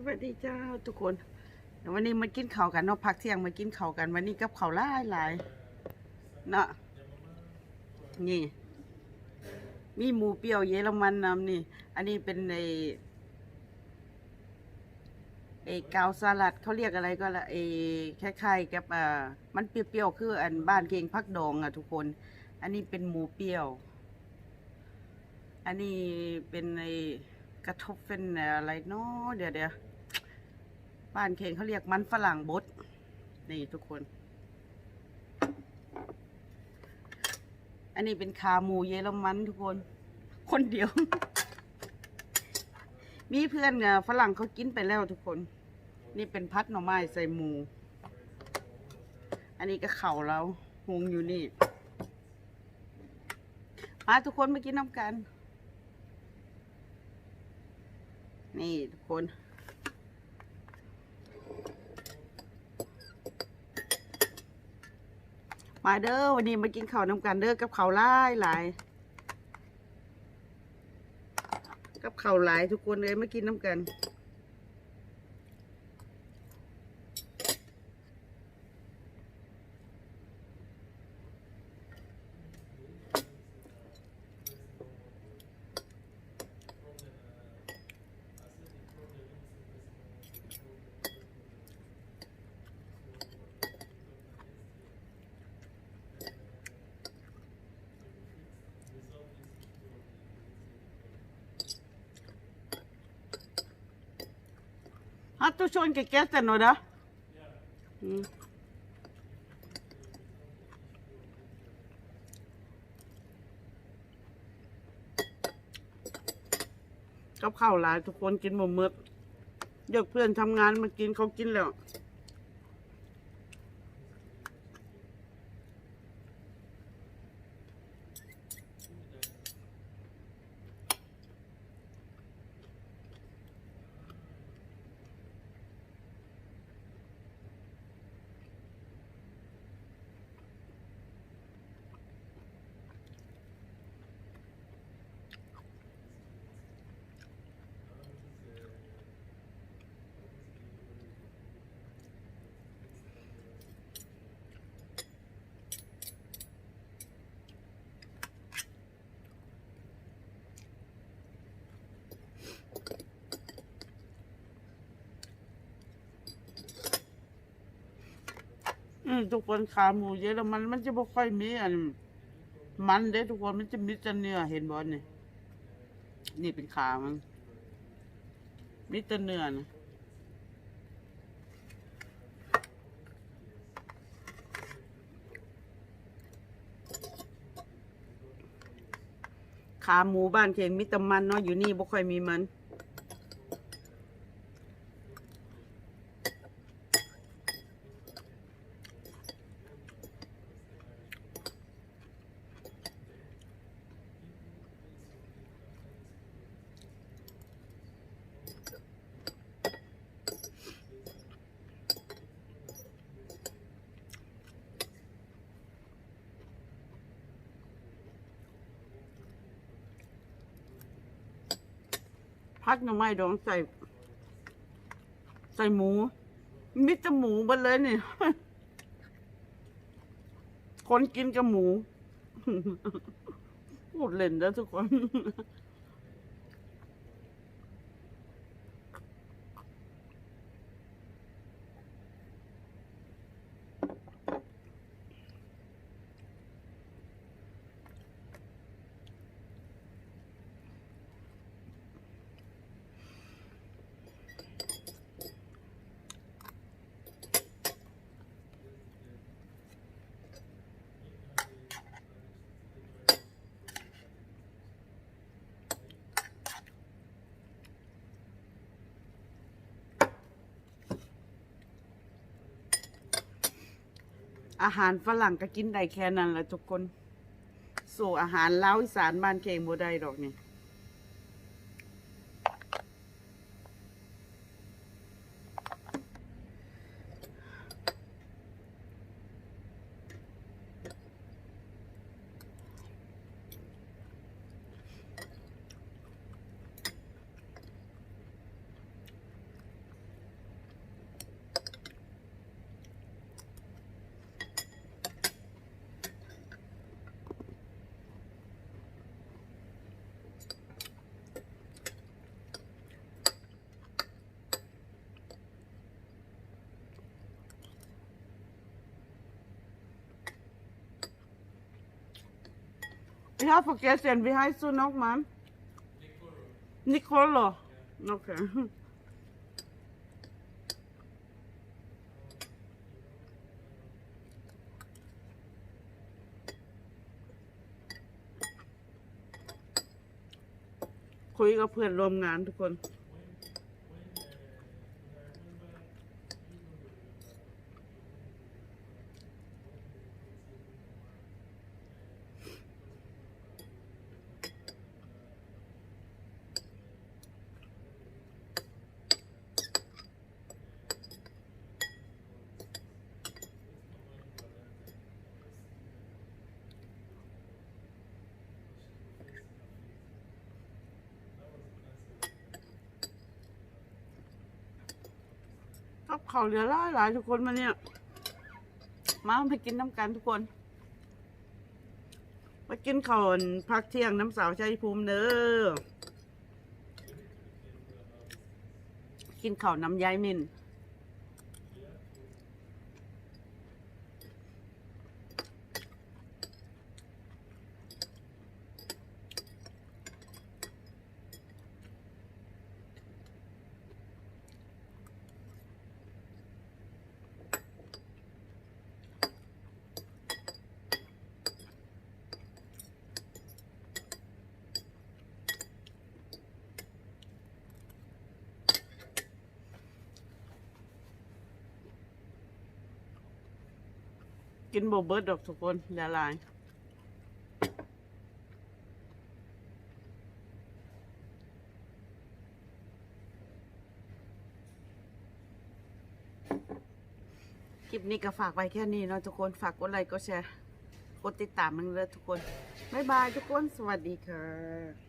สวัสดีเจ้าทุกคนววันนี้มากินข้าวกันเนาะพักเที่ยงมากินข้าวกัน วันนี้กับข้าวหลายหลายเนาะนี่ มีหมูเปรี้ยวเยอรมันนำนี่ อันนี้เป็นในไอ้กาวสลัดเขาเรียกอะไรก็ละไอ้คล้ายๆกับอ่ามันเปรี้ยวๆคืออันบ้านเกงพักดองอะทุกคน อันนี้เป็นหมูเปรี้ยว อันนี้เป็นไอ้ กระทบเป็นอะไรเนาะเดี๋ยวเดี๋ยวบ้านเข่งเขาเรียกมันฝรั่งบด นี่ทุกคน อันนี้เป็นขาหมูเยอรมันทุกคน คนเดียว มีเพื่อนอะฝรั่งเขากินไปแล้วทุกคน นี่เป็นพัดหน่อไม้ใส่หมู อันนี้ก็เข่าเราหงอยู่นี่มาทุกคนมากินน้ำกัน นี่ทุกคน มาเด้อวันนี้มากินข้าวน้ำกันเด้อกับข้าวไลายหลายกับข้าวหลายทุกคนเลยมากินน้ำกัน to schon gegessen, oder? Hm. กับข้าวหลายทุกคนกินหมดมืดเด็กเพื่อนทำงานมากินเขากินแล้ว อืมทุกคนขาหมูเยอะแล้วมันมันจะไม่ค่อยมีอัน มันเด้ทุกคนมันจะมีแต่เนื้อเห็นบอลนี่นี่เป็นขามันมีแต่เนื้อนะขาหมูบ้านเข่งมีแต่มันเนาะอยู่นี่บ่ค่อยมีมัน พักหน่อไม้ดองใส่ ใส่หมูมิจะหมูมาเลยนี่ คนกินกับหมูพูดเล่นแล้วทุกคน อาหารฝรั่งก็กินได้แค่นั้นแหละทุกคน สู่อาหารลาวอีสานบ้านเก่งบ่ได้ดอกนี่ have forgotten behind Sunok, man. Nicolo. Okay. คุยกับเพื่อนร่วมงานทุกคน กับ เขาเหลือหลายหลายทุกคนมาเนี่ย มาไปกินน้ำกันทุกคนมากินข้าวนพักเที่ยงน้ำสาวชัยภูมิเนอกินข้าวน้ำยายมิน กินโบเบิร์ดดอกทุกคนลือหลายคลิปนี้ก็ฝากไว้แค่นี้เนาะทุกคนฝากกดไลค์กดแชร์กดติดตามมันเลยทุกคน บ๊ายบายทุกคน สวัสดีค่ะ